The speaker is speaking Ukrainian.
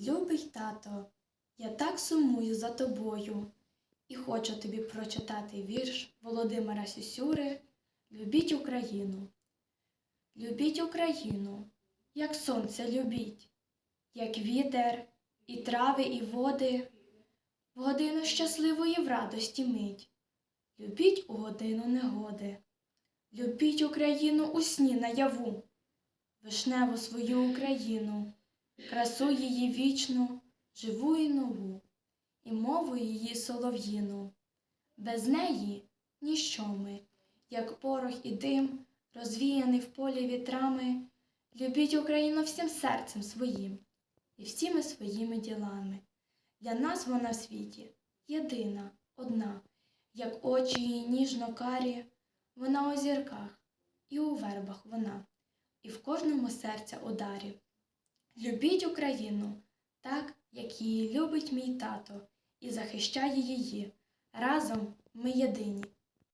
Любий тато, я так сумую за тобою і хочу тобі прочитати вірш Володимира Сюсюри Любіть Україну. Любіть Україну, як сонце любіть, як вітер, і трави, і води, в годину щасливої в радості мить. Любіть у годину негоди. Любіть Україну у сні наяву, вишневу свою Україну, красу її вічну, живу і нову, і мову її солов'їну. Без неї ніщо ми, як порох і дим, розвіяний в полі вітрами. Любіть Україну всім серцем своїм і всіми своїми ділами. Для нас вона в світі єдина, одна, як очі її ніжно карі, вона у зірках, і у вербах вона, і в кожному серця ударі. Любіть Україну так, як її любить мій тато, і захищає її. Разом ми єдині,